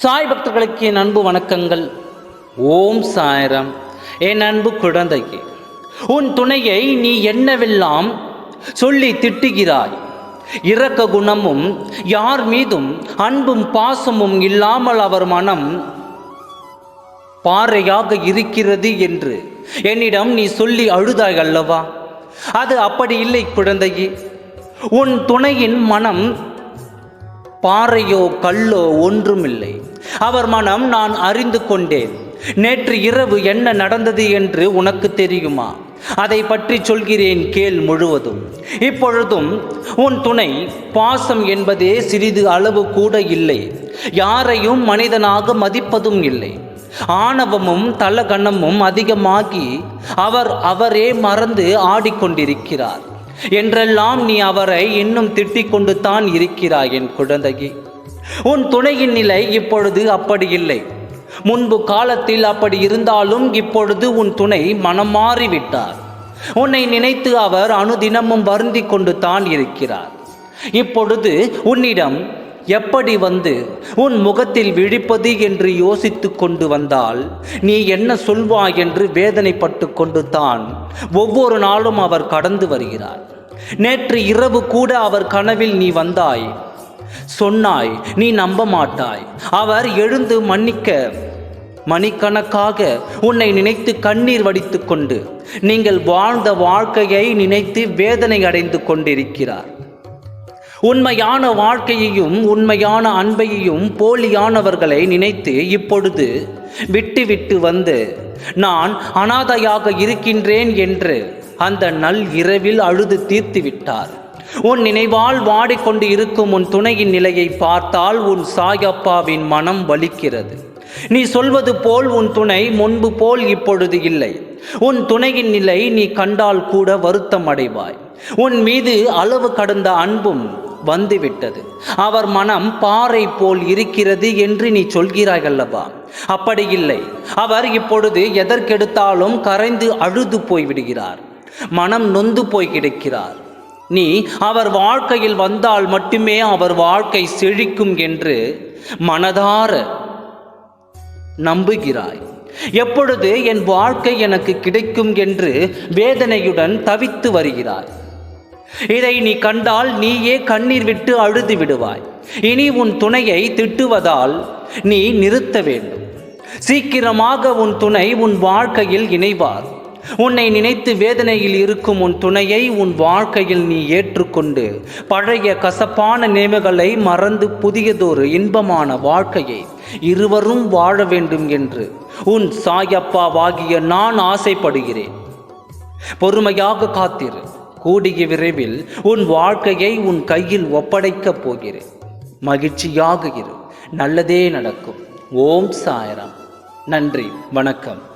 சாய் பக்தர்களுக்கு என் அன்பு வணக்கங்கள். ஓம் சாயரம். என் அன்பு குழந்தையே உன் துணையை நீ என்னவெல்லாம் சொல்லி திட்டுகிறாய்? இரக்க குணமும் யார் மீதும் அன்பும் பாசமும் இல்லாமல் அவர் மனம் பாறையாக இருக்கிறது என்று என்னிடம் நீ சொல்லி அழுதாய் அல்லவா? அது அப்படி இல்லை குழந்தையே உன் துணையின் மனம் பாறையோ கல்லோ ஒன்றுமில்லை. அவர் மனம் நான் அறிந்து கொண்டேன். நேற்று இரவு என்ன நடந்தது என்று உனக்கு தெரியுமா? அதை பற்றி சொல்கிறேன் கேள் முழுவதும். இப்பொழுதும் உன் துணை பாசம் என்பதே சிறிது அளவு கூட இல்லை. யாரையும் மனிதனாக மதிப்பதும் இல்லை. ஆணவமும் தலகணமும் அதிகமாகி அவர் அவரே மறந்து ஆடிக்கொண்டிருக்கிறார். என்றெல்லாம் நீ அவரை இன்னும் திட்டிக் கொண்டு தான் இருக்கிறாய் என் குழந்தையே. உன் துணையின் நிலை இப்பொழுது அப்படி இல்லை. முன்பு காலத்தில் அப்படி இருந்தாலும் இப்பொழுது உன் துணை மனம் மாறிவிட்டார். உன்னை நினைத்து அவர் அனுதினமும் வருந்தி கொண்டு தான் இருக்கிறார். இப்பொழுது உன்னிடம் எப்படி வந்து உன் முகத்தில் விழிப்பது என்று யோசித்து கொண்டு வந்தால் நீ என்ன சொல்வாய் என்று வேதனைப்பட்டு கொண்டு தான் ஒவ்வொரு நாளும் அவர் கடந்து வருகிறார். நேற்று இரவு கூட அவர் கனவில் நீ வந்தாய். சொன்னாய் நீ நம்ப மாட்டாய். அவர் எழுந்து மன்னிக்க மணிக்கணக்காக உன்னை நினைத்து கண்ணீர் வடித்து கொண்டு நீங்கள் வாழ்ந்த வாழ்க்கையை நினைத்து வேதனை அடைந்து கொண்டிருக்கிறார். உண்மையான வாழ்க்கையையும் உண்மையான அன்பையையும் போலியானவர்களை நினைத்து இப்பொழுது விட்டு விட்டு வந்து நான் அனாதையாக இருக்கின்றேன் என்று அந்த நல் இரவில் அழுது தீர்த்து விட்டார். உன் நினைவால் வாடிக்கொண்டு இருக்கும் உன் துணையின் நிலையை பார்த்தால் உன் சாயப்பாவின் மனம் வலிக்கிறது. நீ சொல்வது போல் உன் துணை முன்பு போல் இப்பொழுது இல்லை. உன் துணையின் நிலை நீ கண்டால் கூட வருத்தம் அடைவாய். உன் மீது அளவு கடந்த அன்பும் வந்துவிட்டது. அவர் மனம் பாறை போல் இருக்கிறது என்று நீ சொல்கிறாய் அல்லவா அப்படி இல்லை. அவர் இப்பொழுது எதற்கெடுத்தாலும் கரைந்து அழுது போய் விடுகிறார் மனம் நொந்து போய் கிடக்கிறார். நீ அவர் வாழ்க்கையில் வந்தால் மட்டுமே அவர் வாழ்க்கை செழிக்கும் என்று மனதார நம்புகிறாய். எப்பொழுது என் வாழ்க்கை எனக்கு கிடைக்கும் என்று வேதனையுடன் தவித்து வருகிறாய். இதை நீ கண்டால் நீயே கண்ணீர் விட்டு அழுது விடுவாய். இனி உன் துணையை திட்டுவதால் நீ நிறுத்த வேண்டும். சீக்கிரமாக உன் துணை உன் வாழ்க்கையில் இணைவார். உன்னை நினைத்து வேதனையில் இருக்கும் உன் துணையை உன் வாழ்க்கையில் நீ ஏற்றுக்கொண்டு பழைய கசப்பான நினைவுகளை மறந்து புதியதொரு இன்பமான வாழ்க்கையை இருவரும் வாழ வேண்டும் என்று உன் சாயப்பாவாகிய நான் ஆசைப்படுகிறேன். பொறுமையாக காத்திரு. கூடிய விரைவில் உன் வாழ்க்கையை உன் கையில் ஒப்படைக்கப் போகிறேன். மகிழ்ச்சியாக இரு. நல்லதே நடக்கும். ஓம் சாயராம். நன்றி. வணக்கம்.